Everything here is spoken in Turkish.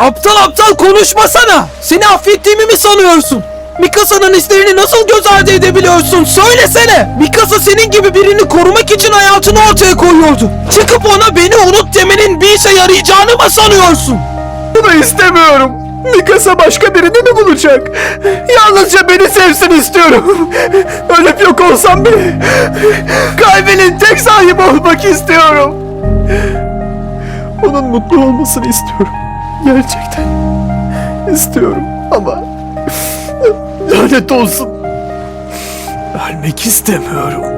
Aptal aptal konuşmasana. Seni affettiğimi mi sanıyorsun? Mikasa'nın hislerini nasıl göz ardı edebiliyorsun? Söylesene. Mikasa senin gibi birini korumak için hayatını ortaya koyuyordu. Çıkıp ona beni unut demenin bir işe yarayacağını mı sanıyorsun? Bunu istemiyorum. Mikasa başka birini mi bulacak? Yalnızca beni sevsin istiyorum. Ölüp yok olsam bile kalbinin tek sahibi olmak istiyorum. Onun mutlu olmasını istiyorum. Gerçekten istiyorum ama lanet olsun. Ölmek istemiyorum.